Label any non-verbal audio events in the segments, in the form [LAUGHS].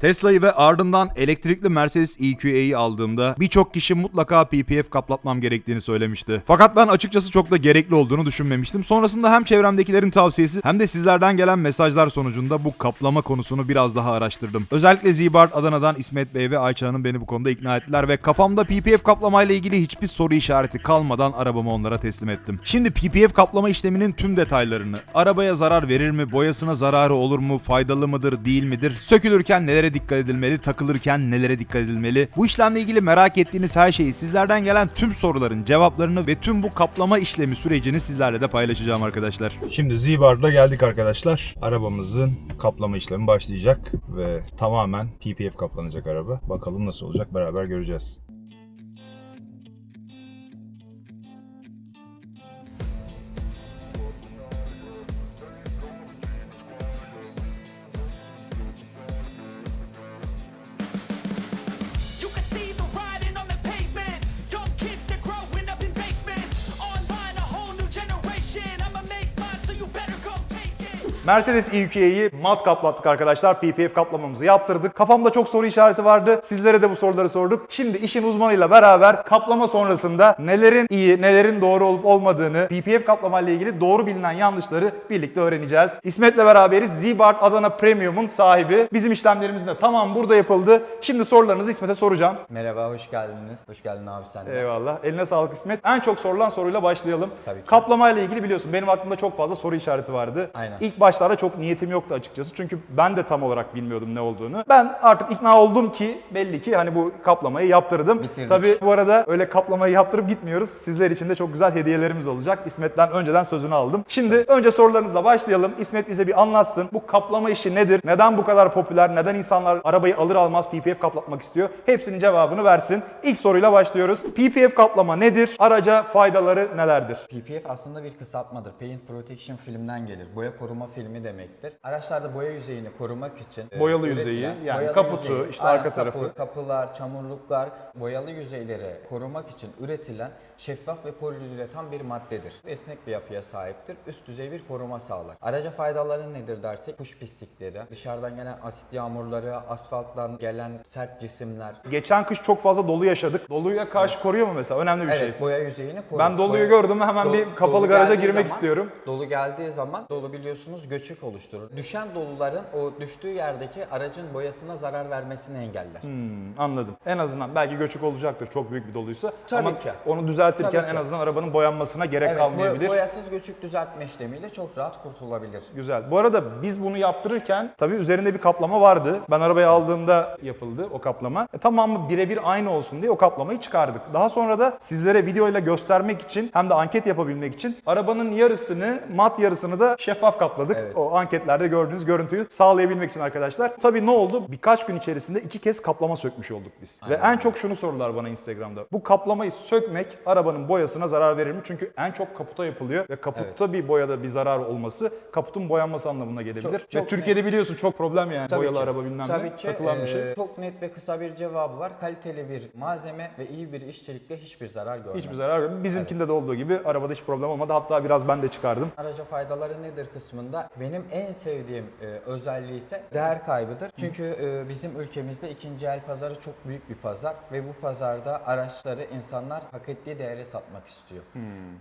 Tesla'yı ve ardından elektrikli Mercedes EQA'yı aldığımda birçok kişi mutlaka PPF kaplatmam gerektiğini söylemişti. Fakat ben açıkçası çok da gerekli olduğunu düşünmemiştim. Sonrasında hem çevremdekilerin tavsiyesi hem de sizlerden gelen mesajlar sonucunda bu kaplama konusunu biraz daha araştırdım. Özellikle Zibart Adana'dan İsmet Bey ve Ayça Hanım beni bu konuda ikna ettiler ve kafamda PPF kaplamayla ilgili hiçbir soru işareti kalmadan arabamı onlara teslim ettim. Şimdi PPF kaplama işleminin tüm detaylarını, arabaya zarar verir mi, boyasına zararı olur mu, faydalı mıdır, değil midir, sökülürken nelere dikkat edilmeli, takılırken nelere dikkat edilmeli, bu işlemle ilgili merak ettiğiniz her şeyi, sizlerden gelen tüm soruların cevaplarını ve tüm bu kaplama işlemi sürecini sizlerle de paylaşacağım arkadaşlar. Şimdi Z-Bar'da geldik arkadaşlar. Arabamızın kaplama işlemi başlayacak ve tamamen PPF kaplanacak araba. Bakalım nasıl olacak beraber göreceğiz. Mercedes EQA'yı mat kaplattık arkadaşlar. PPF kaplamamızı yaptırdık. Kafamda çok soru işareti vardı. Sizlere de bu soruları sorduk. Şimdi işin uzmanıyla beraber kaplama sonrasında nelerin iyi, nelerin doğru olup olmadığını, PPF kaplama ile ilgili doğru bilinen yanlışları birlikte öğreneceğiz. İsmet'le beraberiz. Z-Bart Adana Premium'un sahibi. Bizim işlemlerimizin de tamam burada yapıldı. Şimdi sorularınızı İsmet'e soracağım. Merhaba, hoş geldiniz. Hoş geldin abi sen de. Eyvallah. Eline sağlık İsmet. En çok sorulan soruyla başlayalım. Tabii ki. Kaplama ile ilgili biliyorsun benim aklımda çok fazla soru işareti vardı. Aynen. İlk başlarda çok niyetim yoktu açıkçası. Çünkü ben de tam olarak bilmiyordum ne olduğunu. Ben artık ikna oldum ki belli ki hani bu kaplamayı yaptırdım. Bitirdik. Tabii bu arada öyle kaplamayı yaptırıp gitmiyoruz. Sizler için de çok güzel hediyelerimiz olacak. İsmet'ten önceden sözünü aldım. Şimdi önce sorularınızla başlayalım. İsmet bize bir anlatsın. Bu kaplama işi nedir? Neden bu kadar popüler? Neden insanlar arabayı alır almaz PPF kaplatmak istiyor? Hepsinin cevabını versin. İlk soruyla başlıyoruz. PPF kaplama nedir? Araca faydaları nelerdir? PPF aslında bir kısaltmadır. Paint Protection filmden gelir. Boya koruma filmi demektir. Araçlarda boya yüzeyini korumak için e, Boyalı üretilen- yüzeyi, yani boyalı kaputu, işte arka tarafı. kapılar, çamurluklar, boyalı yüzeyleri korumak için üretilen şeffaf ve poliüretan bir maddedir. Esnek bir yapıya sahiptir. Üst düzey bir koruma sağlar. Araca faydaları nedir dersek kuş pislikleri, dışarıdan gelen asit yağmurları, asfalttan gelen sert cisimler, Geçen kış çok fazla dolu yaşadık. Doluya karşı koruyor mu mesela? Önemli bir Evet, şey. boya yüzeyini korur. Ben doluyu Boya- gördüm hemen Do- bir kapalı dolu garaja girmek zaman- istiyorum. Dolu geldiği zaman dolu biliyorsunuz göçük oluşturur. Düşen doluların o düştüğü yerdeki aracın boyasına zarar vermesini engeller. Hmm, anladım. En azından belki göçük olacaktır çok büyük bir doluysa. Tabii Ama ki. onu düzeltirken en azından arabanın boyanmasına gerek Evet, kalmayabilir. bo- boyasız göçük düzeltme işlemiyle çok rahat kurtulabilir. Güzel. Bu arada biz bunu yaptırırken tabii üzerinde bir kaplama vardı. Ben arabayı aldığımda yapıldı o kaplama. E, tamamı birebir aynı olsun diye o kaplamayı çıkardık. Daha sonra da sizlere videoyla göstermek için hem de anket yapabilmek için arabanın yarısını mat yarısını da şeffaf kapladık. Evet. O anketlerde gördüğünüz görüntüyü sağlayabilmek için arkadaşlar. Tabii ne oldu? Birkaç gün içerisinde iki kez kaplama sökmüş olduk biz. Ve en çok şunu sorular bana Instagram'da. Bu kaplamayı sökmek arabanın boyasına zarar verir mi? Çünkü en çok kaputa yapılıyor ve kaputta bir boyada bir zarar olması kaputun boyanması anlamına gelebilir. Çok- ve çok Türkiye'de biliyorsun çok problem yani Tabii boyalı ki. araba bilmem Tabii ne ki takılan bir şey. e, çok net ve kısa bir cevabı var. Kaliteli bir malzeme ve iyi bir işçilikle hiçbir zarar görmez. Hiçbir zarar görmüyor. Bizimkinde de olduğu gibi arabada hiç problem olmadı. Hatta biraz ben de çıkardım. Araca faydaları nedir kısmında benim en sevdiğim e, özelliği ise değer kaybıdır. Çünkü e, bizim ülkemizde ikinci el pazarı çok büyük bir pazar ve bu pazarda araçları insanlar hak ettiği değere satmak istiyor.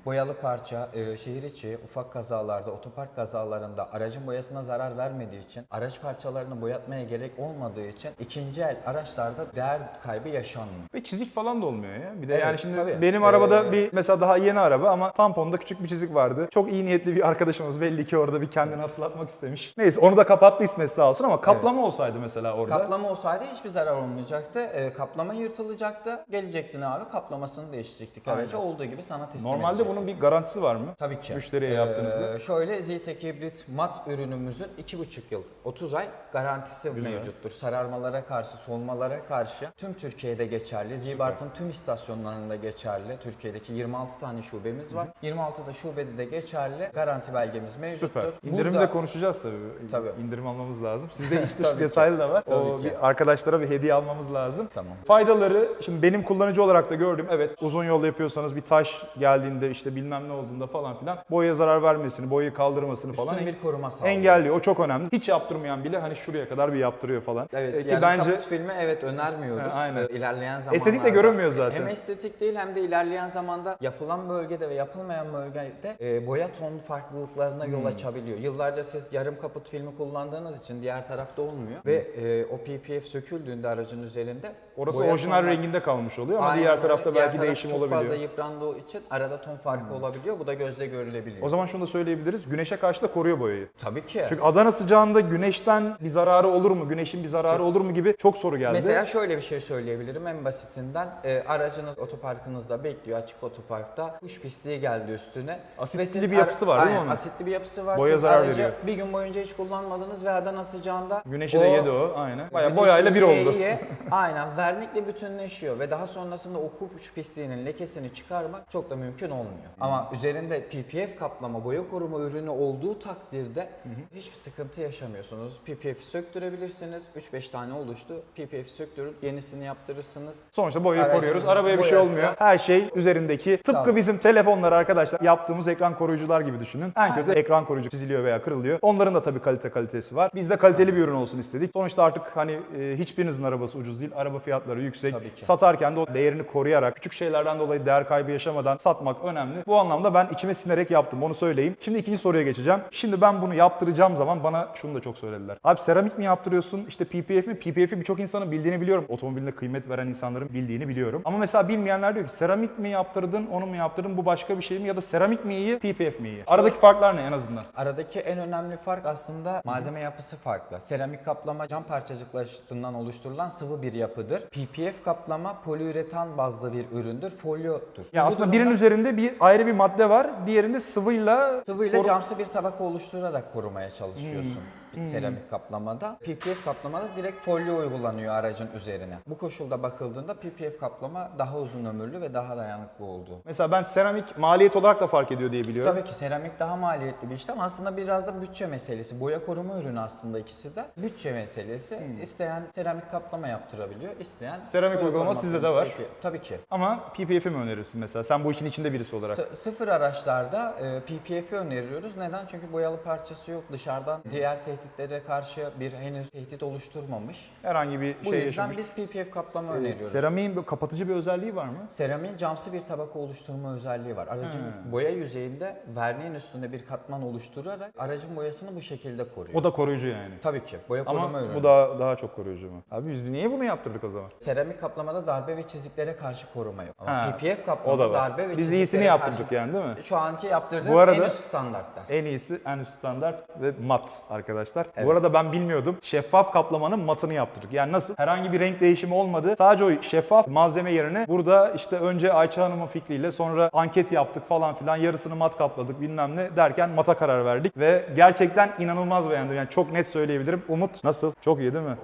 Boyalı parça e, şehir içi ufak kazalarda, otopark kazalarında aracın boyasına zarar vermediği için, araç parçalarını boyatmaya gerek olmadığı için ikinci el araçlarda değer kaybı yaşanmıyor. Ve çizik falan da olmuyor ya. Bir de Evet, yani şimdi tabii. benim arabada Ee, bir mesela daha yeni araba ama tamponda küçük bir çizik vardı. Çok iyi niyetli bir arkadaşımız belli ki orada bir kendini hatırlatmak istemiş. Neyse onu da kapattı İsmet sağ olsun ama kaplama olsaydı mesela orada. Kaplama olsaydı hiçbir zarar olmayacaktı. Ee, kaplama yırtılacaktı. Gelecektin abi kaplamasını değiştirecektik aracı. Olduğu gibi sana teslim Normalde edecektik. bunun bir garantisi var mı? Tabii ki. Müşteriye Ee, yaptığınızda. Şöyle Zetec Hybrid mat ürünümüzün 2,5 yıl, 30 ay garantisi mevcuttur. Sararmalara karşı, solmalara karşı tüm Türkiye'de geçerli. Zibart'ın tüm istasyonlarında geçerli. Türkiye'deki 26 tane şubemiz var. 26 da şubede de geçerli. Garanti belgemiz mevcuttur. Süper. İndirim indirimde Burada- konuşacağız tabii. Tabii. İndirim almamız lazım. [LAUGHS] Sizde iç dış detaylı da var. Tabii o ki. bir arkadaşlara bir hediye almamız lazım. Tamam. Faydaları şimdi benim kullanıcı olarak da gördüm. Evet uzun yol yapıyorsanız bir taş geldiğinde işte bilmem ne olduğunda falan filan boyaya zarar vermesini, boyayı kaldırmasını falan Üstün bir koruma sağlıyor. engelliyor. O çok önemli. Hiç yaptırmayan bile hani şuraya kadar bir yaptırıyor falan. Evet, Ee, ki yani bence filmi evet önermiyoruz. Ha, aynen. Ee, İlerleyen zamanlarda. Estetik de görünmüyor zaten. Hem estetik değil hem de ilerleyen zamanda yapılan bölgede ve yapılmayan bölgede e, boya ton farklılıklarına Hmm. yol açabiliyor. Yıllarca siz yarım kaput filmi kullandığınız için diğer tarafta olmuyor ve e, o PPF söküldüğünde aracın üzerinde orası boya orijinal tonlar- renginde kalmış oluyor ama Aynen diğer tarafta Diğer belki taraf değişim çok olabiliyor. Hmm. fazla yıprandığı için arada ton farkı olabiliyor. Bu da gözle görülebiliyor. O zaman şunu da söyleyebiliriz. Güneşe karşı da koruyor boyayı. Tabii ki. Çünkü Adana sıcağında güneşten bir zararı olur mu, güneşin bir zararı olur mu gibi çok soru geldi. Mesela şöyle bir şey söyleyebilirim en basitinden. E, aracınız otoparkınızda bekliyor açık otoparkta. Kuş pisliği geldi üstüne. Asitli bir yapısı var değil mi onun? Asitli bir yapısı var. Boya siz zarar veriyor. bir gün boyunca hiç kullanmadınız ve Adana sıcağında Güneşi de yedi o aynen. Bayağı Güneşin boyayla bir oldu. yeği, [LAUGHS] aynen vernikle bütünleşiyor ve daha sonrasında o kuş pisliğinin lekesini çıkarmak çok da mümkün olmuyor. Ama üzerinde PPF kaplama boya koruma ürünü olduğu takdirde hiçbir sıkıntı yaşamıyorsunuz. PPF'i söktürebilirsiniz. 3-5 tane oluştu. PPF'i söktürüp yenisini yaptırırsınız. Sonuçta boyayı Aracın koruyoruz. Arabaya bir şey boyası- olmuyor. Her şey üzerindeki tıpkı ol. bizim telefonlar arkadaşlar yaptığımız ekran koruyucular gibi düşünün. En kötü ekran koruyucu çiziliyor veya kırılıyor. Onların da tabii kalite kalitesi var. Biz de kaliteli bir ürün olsun istedik. Sonuçta artık hani e, hiçbirinizin arabası ucuz değil. Araba fiyatları yüksek. Tabii ki. Satarken de o değerini koruyarak küçük şeylerden dolayı değer kaybı yaşamadan satmak önemli. Bu anlamda ben içime sinerek yaptım. Onu söyleyeyim. Şimdi ikinci soruya geçeceğim. Şimdi ben bunu yaptıracağım zaman bana şunu da çok söylediler. Abi seramik mi yaptırıyorsun? İşte PPF mi? PPF'i birçok insanın bildiğini biliyorum. Otomobiline kıymet veren insanların bildiğini biliyorum. Ama mesela bilmeyenler diyor ki seramik mi yaptırdın, onu mu yaptırdın, bu başka bir şey mi? Ya da seramik mi iyi, PPF mi iyi? Aradaki farklar ne en azından? Aradaki en önemli fark aslında malzeme yapısı farklı. Seramik kaplama cam parçacıklarından oluşturulan sıvı bir yapıdır. PPF kaplama poliüretan bazlı bir üründür, folyodur. Ya Bu aslında durumda birinin üzerinde bir ayrı bir madde var, diğerinde sıvıyla sıvıyla camsı bir tabaka oluşturarak korumaya çalışıyorsun. Bir Seramik kaplamada. PPF kaplamada direkt folyo uygulanıyor aracın üzerine. Bu koşulda bakıldığında PPF kaplama daha uzun ömürlü ve daha dayanıklı olduğu. Mesela ben seramik maliyet olarak da fark ediyor diye biliyorum. Tabii ki seramik daha maliyetli bir işlem. Aslında biraz da bütçe meselesi. Boya koruma ürünü aslında ikisi de. Bütçe meselesi. İsteyen seramik kaplama yaptırabiliyor. isteyen Hmm. Seramik uygulama sizde de var. Peki, Tabii ki. Ama PPF'i mi önerirsin mesela? Sen bu işin içinde birisi olarak. S- sıfır araçlarda e, PPF'i öneriyoruz. Neden? Çünkü boyalı parçası yok. Dışarıdan diğer tehditlere karşı bir henüz tehdit oluşturmamış. Herhangi bir Bu şey yüzden yaşamış. biz PPF kaplama öneriyoruz. Seramiğin bir kapatıcı bir özelliği var mı? Seramiğin camsı bir tabaka oluşturma özelliği var. Aracın boya yüzeyinde verniğin üstünde bir katman oluşturarak aracın boyasını bu şekilde koruyor. O da koruyucu yani. Tabii ki. Boya koruma Ama ürünü. bu daha daha çok koruyucu mu? Abi biz niye bunu yaptırdık o zaman? Seramik kaplamada darbe ve çiziklere karşı koruma yok. Ama Ha, PPF kaplamada o da var. darbe ve Biz çiziklere iyisini karşı- yaptırdık yani değil mi? Şu anki yaptırdığım Bu arada- en üst standartlar. En iyisi en üst standart ve mat arkadaşlar. Evet. Bu arada ben bilmiyordum. Şeffaf kaplamanın matını yaptırdık. Yani nasıl? Herhangi bir renk değişimi olmadı. Sadece o şeffaf malzeme yerine burada işte önce Ayça Hanım'ın fikriyle sonra anket yaptık falan filan. Yarısını mat kapladık bilmem ne derken mata karar verdik. Ve gerçekten inanılmaz beğendim. Yani çok net söyleyebilirim. Umut nasıl? Çok iyi değil mi?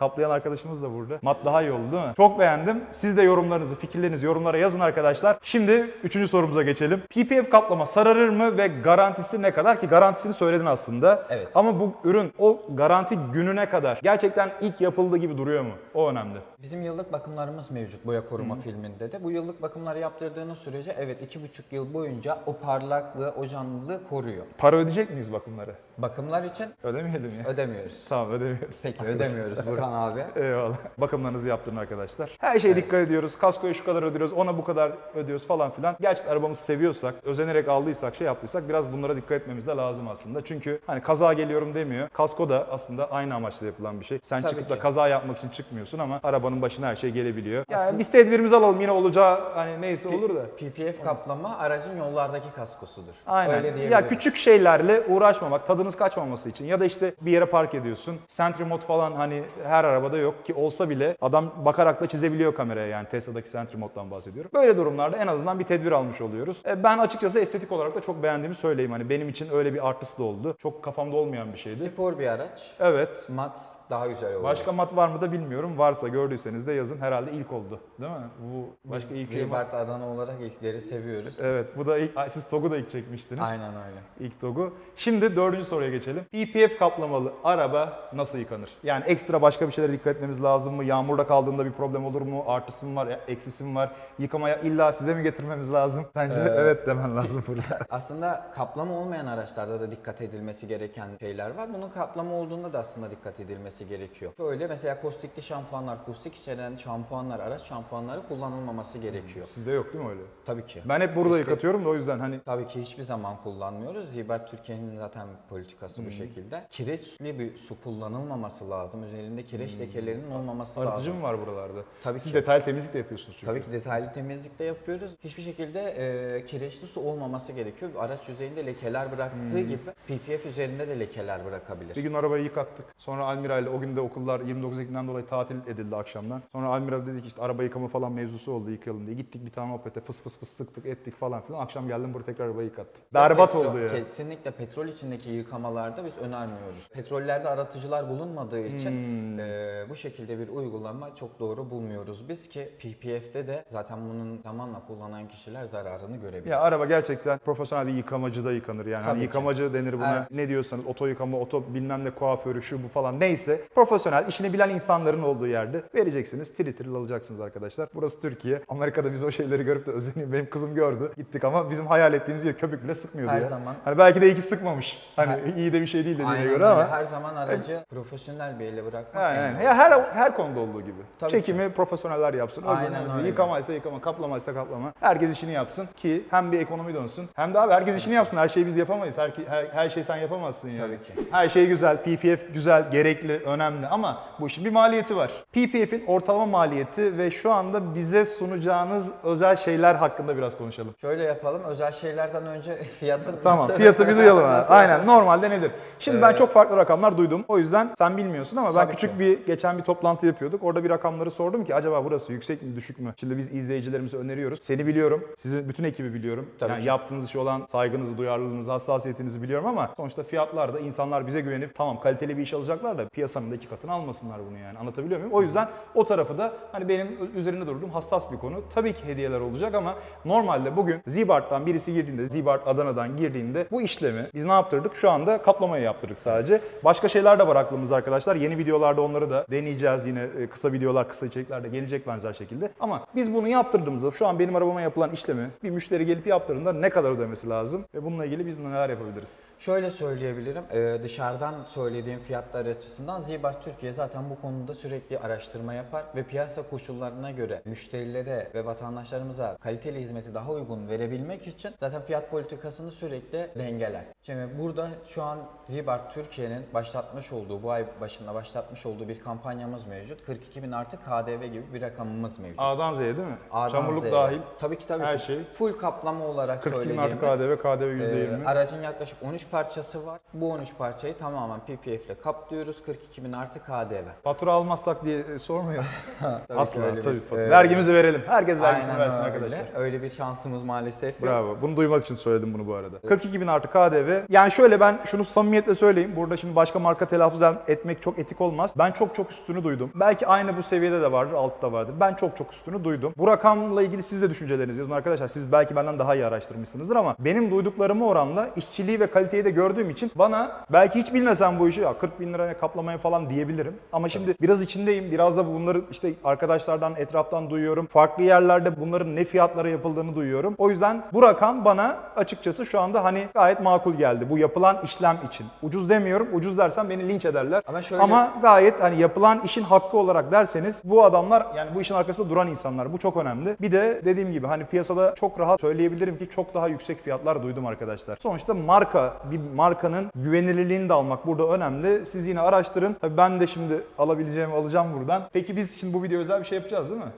Kaplayan arkadaşımız da burada. Mat daha iyi oldu değil mi? Çok beğendim. Siz de yorumlarınızı, fikirlerinizi yorumlara yazın arkadaşlar. Şimdi üçüncü sorumuza geçelim. PPF kaplama sararır mı ve garantisi ne kadar ki garantisini söyledin aslında. Evet. Ama bu ürün o garanti gününe kadar gerçekten ilk yapıldığı gibi duruyor mu? O önemli. Bizim yıllık bakımlarımız mevcut boya koruma filminde de. Bu yıllık bakımları yaptırdığınız sürece evet iki buçuk yıl boyunca o parlaklığı, o canlılığı koruyor. Para ödeyecek miyiz bakımları? Bakımlar için Ödemeyelim ya. ödemiyoruz. Tamam ödemiyoruz. Peki ödemiyoruz Burhan abi. [LAUGHS] Eyvallah. Bakımlarınızı yaptırın arkadaşlar. Her şeye dikkat ediyoruz. Kaskoya şu kadar ödüyoruz, ona bu kadar ödüyoruz falan filan. Gerçekten arabamızı seviyorsak, özenerek aldıysak, şey yaptıysak biraz bunlara dikkat etmemiz de lazım aslında. Çünkü hani kaza geliyorum demiyor. Kasko da aslında aynı amaçla yapılan bir şey. Sen Tabii çıkıp da ki. kaza yapmak için çıkmıyorsun ama arabanın başına her şey gelebiliyor. Yani Aslında- biz tedbirimizi alalım yine olacağı hani neyse olur da. PPF kaplama aracın yollardaki kaskosudur. Aynen. Öyle ya küçük şeylerle uğraşmamak, tadınız kaçmaması için ya da işte bir yere park ediyorsun. Sentry mod falan hani her arabada yok ki olsa bile adam bakarak da çizebiliyor kameraya yani Tesla'daki Sentry moddan bahsediyorum. Böyle durumlarda en azından bir tedbir almış oluyoruz. E, ben açıkçası estetik olarak da çok beğendiğimi söyleyeyim. Hani benim için öyle bir artısı da oldu. Çok kafamda olmayan bir şeydi. Spor bir araç. Evet. Mat daha güzel olur. Başka mat var mı da bilmiyorum. Varsa gördüyseniz de yazın. Herhalde ilk oldu. Değil mi? Bu başka ilk firma. Zibart Adana olarak ilkleri seviyoruz. Evet bu da ilk, siz TOG'u da ilk çekmiştiniz. Aynen öyle. İlk TOG'u. Şimdi dördüncü soruya geçelim. PPF kaplamalı araba nasıl yıkanır? Yani ekstra başka bir şeylere dikkat etmemiz lazım mı? Yağmurda kaldığında bir problem olur mu? Artısı mı var, eksisi mi var? Yıkamaya illa size mi getirmemiz lazım? Bence evet demen lazım [LAUGHS] burada. Aslında kaplama olmayan araçlarda da dikkat edilmesi gereken şeyler var. Bunun kaplama olduğunda da aslında dikkat edilmesi gerekiyor. Şöyle mesela kostikli şampuanlar, kostik içeren şampuanlar, araç şampuanları kullanılmaması gerekiyor. Sizde yok değil mi öyle? Tabii ki. Ben hep burada İşte- yıkatıyorum da o yüzden hani Tabii ki hiçbir zaman kullanmıyoruz. Zibert Türkiye'nin zaten politikası bu şekilde. Kireçli bir su kullanılmaması lazım. Üzerinde kireç lekelerinin olmaması arıtıcı lazım. mı var buralarda? Tabii Siz ki. detaylı temizlik de yapıyorsunuz çünkü. Tabii ki detaylı temizlik de yapıyoruz. Hiçbir şekilde e, kireçli su olmaması gerekiyor. Araç yüzeyinde lekeler bıraktığı gibi PPF üzerinde de lekeler bırakabilir. Bir gün arabayı yıkattık. Sonra Almira ile o gün de okullar 29 Ekim'den dolayı tatil edildi akşamdan. Sonra Almira dedi ki işte araba yıkama falan mevzusu oldu yıkayalım diye. Gittik bir tane opete fıs fıs fıs sıktık ettik falan filan. Akşam geldim burada tekrar arabayı yıkattım. Berbat Petrol- oldu ya. Kesinlikle petrol içindeki yıkamalarda biz önermiyoruz. Petrollerde aratıcılar bulunmadığı için Hmm. e, bu şekilde bir uygulama çok doğru bulmuyoruz biz ki PPF'de de zaten bunun zamanla kullanan kişiler zararını görebilir. Ya araba gerçekten profesyonel bir yıkamacıda yıkanır yani. Tabii Hani ki. yıkamacı denir buna. Evet. Ne diyorsanız oto yıkama, oto bilmem ne kuaförü şu bu falan neyse. Profesyonel, işini bilen insanların olduğu yerde vereceksiniz. Tiril tiril alacaksınız arkadaşlar. Burası Türkiye. Amerika'da biz o şeyleri görüp de özellikle benim kızım gördü. Gittik ama bizim hayal ettiğimiz yer köpük bile sıkmıyordu Her ya. zaman. Hani belki de iyi ki sıkmamış. Hani Her- iyi de bir şey değil dediğine Aynen göre öyle. ama. Her zaman aracı profesyonel bir ele bırakmak Yani, en yani. doğru. Ya her her konuda olduğu gibi. Tabii Çekimi profesyoneller yapsın. Aynen Aynen öyle. Yıkamaysa yıkama, kaplamaysa kaplama. Herkes işini yapsın ki hem bir ekonomi dönsün hem de abi herkes işini yapsın. Her şeyi biz yapamayız. Her, her, her şeyi sen yapamazsın yani. Tabii ki. Her şey güzel, PPF güzel, gerekli, önemli ama bu işin bir maliyeti var. PPF'in ortalama maliyeti ve şu anda bize sunacağınız özel şeyler hakkında biraz konuşalım. Şöyle yapalım. Özel şeylerden önce [LAUGHS] fiyatın Tamam nasıl- fiyatı bir duyalım. nasıl- Aynen normalde nedir? Şimdi ben çok farklı rakamlar duydum. O yüzden sen bilmiyorsun ama ben Tabii küçük ki. bir geçen bir toplantı yapıyorduk. Orada bir rakamları sordum ki acaba burası yüksek mi düşük mü? Şimdi biz izleyicilerimize öneriyoruz. Seni biliyorum. Sizin bütün ekibi biliyorum. Tabii yani ki. yaptığınız işe olan saygınızı, duyarlılığınızı, hassasiyetinizi biliyorum ama sonuçta fiyatlar da insanlar bize güvenip tamam kaliteli bir iş alacaklar da piyasanın da iki katını almasınlar bunu yani. Anlatabiliyor muyum? O yüzden o tarafı da hani benim üzerinde durduğum hassas bir konu. Tabii ki hediyeler olacak ama normalde bugün Zibart'tan birisi girdiğinde, Zibart Adana'dan girdiğinde bu işlemi biz ne yaptırdık? Şu anda kaplamayı yaptırdık sadece. Başka şeyler de var aklımızda arkadaşlar. Yeni videolarda onları da deneyeceğiz yine. E, Kısa videolar, kısa içerikler de gelecek benzer şekilde. Ama biz bunu yaptırdığımızda şu an benim arabama yapılan işlemi bir müşteri gelip yaptırdığında ne kadar ödemesi lazım? Ve bununla ilgili biz neler yapabiliriz? Şöyle söyleyebilirim. Ee, dışarıdan söylediğim fiyatlar açısından Zibart Türkiye zaten bu konuda sürekli araştırma yapar ve piyasa koşullarına göre müşterilere ve vatandaşlarımıza kaliteli hizmeti daha uygun verebilmek için zaten fiyat politikasını sürekli dengeler. Şimdi burada şu an Zibart Türkiye'nin başlatmış olduğu, bu ay başında başlatmış olduğu bir kampanyamız mevcut. 42 bin artı KDV gibi bir rakamımız mevcut. A'dan Z'ye değil mi? A'dan Çamurluk Z'ye. dahil. Tabii ki tabii her ki. şey. Full kaplama olarak 42 bin söylediğimiz. artı KDV, KDV Ee, %20. aracın yaklaşık 13 parçası var. Bu 13 parçayı tamamen PPF ile kaplıyoruz. 42 bin artı KDV. Fatura almazsak diye sormuyor. [LAUGHS] Tabii Asla ki öyle tabii. bir- fatura. Vergimizi verelim. Herkes vergisini versin öyle. arkadaşlar. Öyle bir şansımız maalesef yok. Bravo. Bunu duymak için söyledim bunu bu arada. 42 bin artı KDV. Yani şöyle ben şunu samimiyetle söyleyeyim. Burada şimdi başka marka telaffuz etmek çok etik olmaz. Ben çok çok üstünü duydum. Belki aynı bu seviyede de vardır, altta vardır. Ben çok çok üstünü duydum. Bu rakamla ilgili siz de düşüncelerinizi yazın arkadaşlar. Siz belki benden daha iyi araştırmışsınızdır ama benim duyduklarımı oranla işçiliği ve kaliteyi de gördüğüm için bana belki hiç bilmesem bu işi ya 40 bin liraya kaplamaya falan diyebilirim. Ama şimdi biraz içindeyim. Biraz da bunları işte arkadaşlardan, etraftan duyuyorum. Farklı yerlerde bunların ne fiyatlara yapıldığını duyuyorum. O yüzden bu rakam bana açıkçası şu anda hani gayet makul geldi. Bu yapılan işlem için. Ucuz demiyorum. Ucuz dersem beni linç ederler. Ama şöyle- Ama gayet hani yapılan işin hakkı olarak derseniz bu adamlar yani bu işin arkasında duran insanlar. Bu çok önemli. Bir de dediğim gibi hani piyasada çok rahat söyleyebilirim ki çok daha yüksek fiyatlar duydum arkadaşlar. Sonuçta marka bir markanın güvenilirliğini de almak burada önemli. Siz yine araştırın. Tabii ben de şimdi alabileceğimi alacağım buradan. Peki biz şimdi bu video özel bir şey yapacağız değil mi?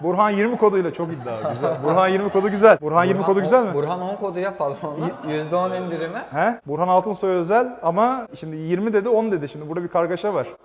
Burhan 20 koduyla çok iddia güzel. Burhan 20 kodu güzel. Burhan 20 kodu güzel mi? Burhan 10 kodu yapalım onu. %10 indirime. He? Burhan Altınsoy özel ama şimdi 20 dedi 10 dedi. Şimdi burada bir kargaşa var. 15'imiz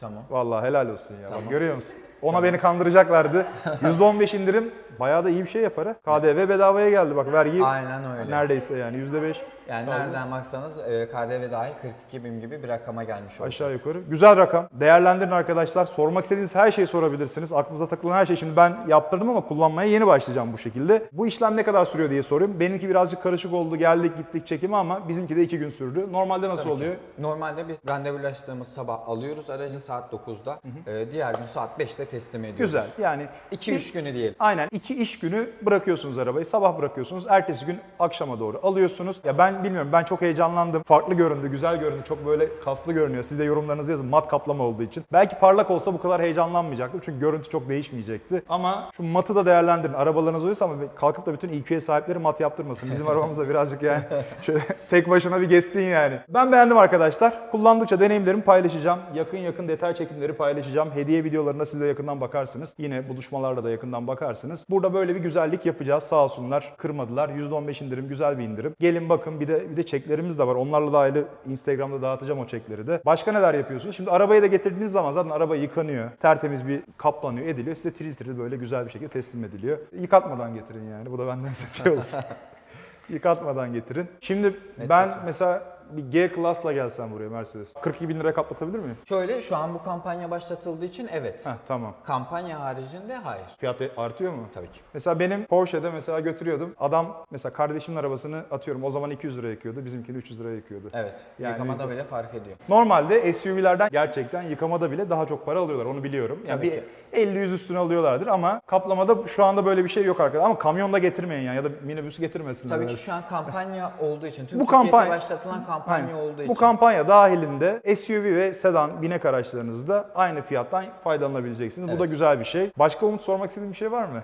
Tamam. Vallahi helal olsun ya. Bak Tamam. görüyor musun? Ona beni kandıracaklardı. %15 indirim bayağı da iyi bir şey yapar ha. KDV bedavaya geldi bak vergi Aynen öyle. neredeyse yani %5 Yani kaldı. nereden baksanız e, KDV dahil 42 bin gibi bir rakama gelmiş oldu. Aşağı yukarı. Güzel rakam. Değerlendirin arkadaşlar. Sormak istediğiniz her şeyi sorabilirsiniz. Aklınıza takılan her şey. Şimdi ben yaptırdım ama kullanmaya yeni başlayacağım bu şekilde. Bu işlem ne kadar sürüyor diye soruyorum. Benimki birazcık karışık oldu. Geldik gittik çekimi ama bizimki de iki gün sürdü. Normalde nasıl Tabii ki. oluyor? Normalde biz randevulaştığımız sabah alıyoruz aracı saat 9'da. E, diğer gün saat 5'te teslim ediyoruz. Güzel. Yani 2-3 günü diyelim. Aynen iki iş günü bırakıyorsunuz arabayı. Sabah bırakıyorsunuz. Ertesi gün akşama doğru alıyorsunuz. Ya ben bilmiyorum ben çok heyecanlandım. Farklı göründü, güzel göründü. Çok böyle kaslı görünüyor. Siz de yorumlarınızı yazın mat kaplama olduğu için. Belki parlak olsa bu kadar heyecanlanmayacaktım. Çünkü görüntü çok değişmeyecekti. Ama şu matı da değerlendirin. Arabalarınız oysa ama kalkıp da bütün EQ'ye sahipleri mat yaptırmasın. Bizim [LAUGHS] arabamız da birazcık yani [LAUGHS] şöyle tek başına bir geçsin yani. Ben beğendim arkadaşlar. Kullandıkça deneyimlerimi paylaşacağım. Yakın yakın detay çekimleri paylaşacağım. Hediye videolarına siz de yakından bakarsınız. Yine buluşmalarda da yakından bakarsınız. Burada böyle bir güzellik yapacağız. Sağ olsunlar. Kırmadılar. %15 indirim. Güzel bir indirim. Gelin bakın bir de bir de çeklerimiz de var. Onlarla da ayrı Instagram'da dağıtacağım o çekleri de. Başka neler yapıyorsunuz? Şimdi arabayı da getirdiğiniz zaman zaten araba yıkanıyor. Tertemiz bir kaplanıyor, ediliyor. Size tiril tiril böyle güzel bir şekilde teslim ediliyor. Yıkatmadan getirin yani. Bu da benden size olsun. [LAUGHS] Yıkatmadan getirin. Şimdi ben mesela bir G Class'la gelsem buraya Mercedes. 42 bin lira kaplatabilir miyim? Şöyle şu an bu kampanya başlatıldığı için evet. Heh tamam. Kampanya haricinde hayır. Fiyat artıyor mu? Tabii ki. Mesela benim Porsche'de mesela götürüyordum. Adam mesela kardeşimin arabasını atıyorum. O zaman 200 lira yakıyordu. Bizimkini 300 lira yakıyordu. Evet. Yani- Yıkamada bile fark ediyor. Normalde SUV'lerden gerçekten yıkamada bile daha çok para alıyorlar. Onu biliyorum. Yani Tabii bir ki. 50-100 üstüne alıyorlardır ama kaplamada şu anda böyle bir şey yok arkadaşlar. Ama kamyonda getirmeyin yani ya da minibüs getirmesinler. Tabii ki şu an kampanya olduğu için, tüm Bu Türkiye'de kampanya- başlatılan kampanya Aynen. olduğu Bu için. kampanya dahilinde SUV ve sedan binek araçlarınızda aynı fiyattan faydalanabileceksiniz. Bu da Evet. güzel bir şey. Başka Umut sormak istediğin bir şey var mı?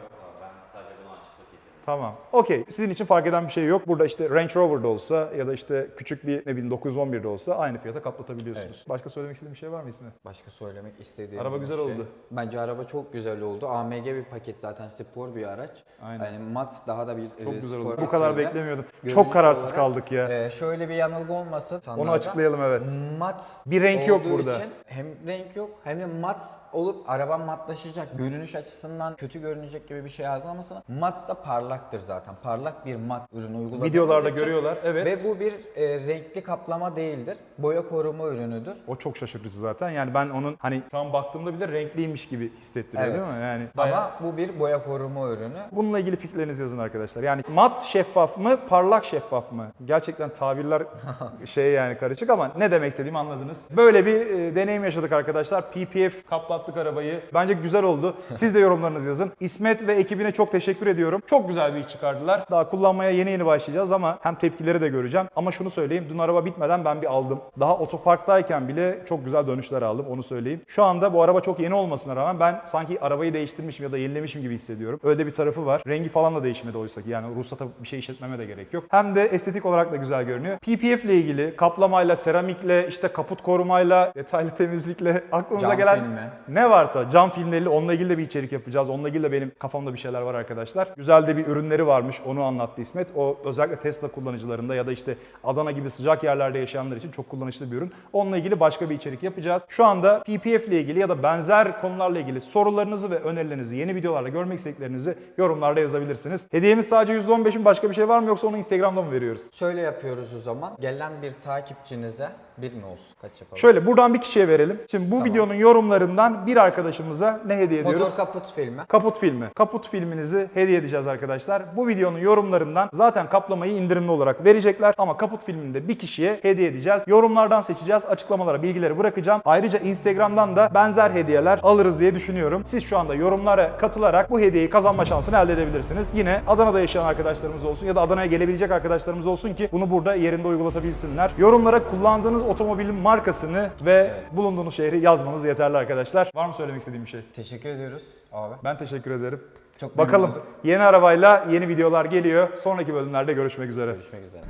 Tamam. Okey. Sizin için fark eden bir şey yok. Burada işte Range Rover'da olsa ya da işte küçük bir ne bileyim 911'de olsa aynı fiyata kaplatabiliyorsunuz. Başka söylemek istediğin bir şey var mı İsmet? Başka söylemek istediğim Araba bir güzel şey. oldu. Bence araba çok güzel oldu. AMG bir paket zaten spor bir araç. Aynen. Yani mat daha da bir Çok e, güzel oldu. Bu kadar beklemiyordum. Görünüş Çok kararsız olarak, kaldık ya. e, şöyle bir yanılgı olmasın. Onu açıklayalım evet. Mat Bir renk yok burada. için hem renk yok hem de mat olup araba matlaşacak. Görünüş açısından kötü görünecek gibi bir şey algılamasına. Mat da parlaktır zaten. Parlak bir mat ürünü uyguladığımız Videolarda için- görüyorlar. Evet. Ve bu bir e, renkli kaplama değildir. Boya koruma ürünüdür. O çok şaşırtıcı zaten. Yani ben onun hani şu an baktığımda bile renkliymiş gibi hissettiriyor Evet. değil mi? Yani bayağı- Ama bu bir boya koruma ürünü. Bununla ilgili fikirlerinizi yazın arkadaşlar. Yani mat şeffaf mı, parlak şeffaf mı? Gerçekten tabirler [LAUGHS] şey yani karışık ama ne demek istediğimi anladınız. Böyle bir e, deneyim yaşadık arkadaşlar. PPF kaplattık arabayı. Bence güzel oldu. Siz de yorumlarınızı yazın. [LAUGHS] İsmet ve ekibine çok teşekkür ediyorum. Çok güzel bir iş çıkardılar. Daha kullanmaya yeni yeni başlayacağız ama hem tepkileri de göreceğim. Ama şunu söyleyeyim. Dün araba bitmeden ben bir aldım. Daha otoparktayken bile çok güzel dönüşler aldım. Onu söyleyeyim. Şu anda bu araba çok yeni olmasına rağmen ben sanki arabayı değiştirmişim ya da yenilemişim gibi hissediyorum. Öyle bir tarafı var. Rengi falan da değişmedi oysa ki. Yani ruhsata bir şey işletmeme de gerek yok. Hem de estetik olarak da güzel görünüyor. PPF ile ilgili kaplamayla, seramikle, işte kaput korumayla, detaylı temizlikle [LAUGHS] aklınıza Cam gelen filmi. Ne varsa cam filmleriyle onunla ilgili de bir içerik yapacağız. Onunla ilgili de benim kafamda bir şeyler var arkadaşlar. Güzel de bir ürünleri varmış. Onu anlattı İsmet. O özellikle Tesla kullanıcılarında ya da işte Adana gibi sıcak yerlerde yaşayanlar için çok kullanışlı bir ürün. Onunla ilgili başka bir içerik yapacağız. Şu anda PPF ile ilgili ya da benzer konularla ilgili sorularınızı ve önerilerinizi yeni videolarla görmek istediklerinizi yorumlarda yazabilirsiniz. Hediyemiz sadece %15'in başka bir şey var mı yoksa onu Instagram'da mı veriyoruz? Şöyle yapıyoruz o zaman. Gelen bir takipçinize bir mi olsun? Kaç yapalım? Şöyle buradan bir kişiye verelim. Şimdi bu videonun yorumlarından bir arkadaşımıza ne hediye ediyoruz? Motor kaput filmi. Kaput filmi. Kaput filminizi hediye edeceğiz arkadaşlar. Bu videonun yorumlarından zaten kaplamayı indirimli olarak verecekler ama kaput filmini de bir kişiye hediye edeceğiz. Yorumlardan seçeceğiz. Açıklamalara bilgileri bırakacağım. Ayrıca Instagram'dan da benzer hediyeler alırız diye düşünüyorum. Siz şu anda yorumlara katılarak bu hediyeyi kazanma şansını elde edebilirsiniz. Yine Adana'da yaşayan arkadaşlarımız olsun ya da Adana'ya gelebilecek arkadaşlarımız olsun ki bunu burada yerinde uygulatabilsinler. Yorumlara kullandığınız otomobilin markasını ve bulunduğunuz şehri yazmanız yeterli arkadaşlar. Var mı söylemek istediğim bir şey? Teşekkür ediyoruz abi. Ben teşekkür ederim. Çok memnun Bakalım olduk. yeni arabayla yeni videolar geliyor. Sonraki bölümlerde görüşmek üzere. Görüşmek üzere.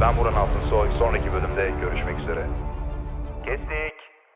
Ben Burhan Altınsoy. Sonraki bölümde görüşmek üzere. Kestik.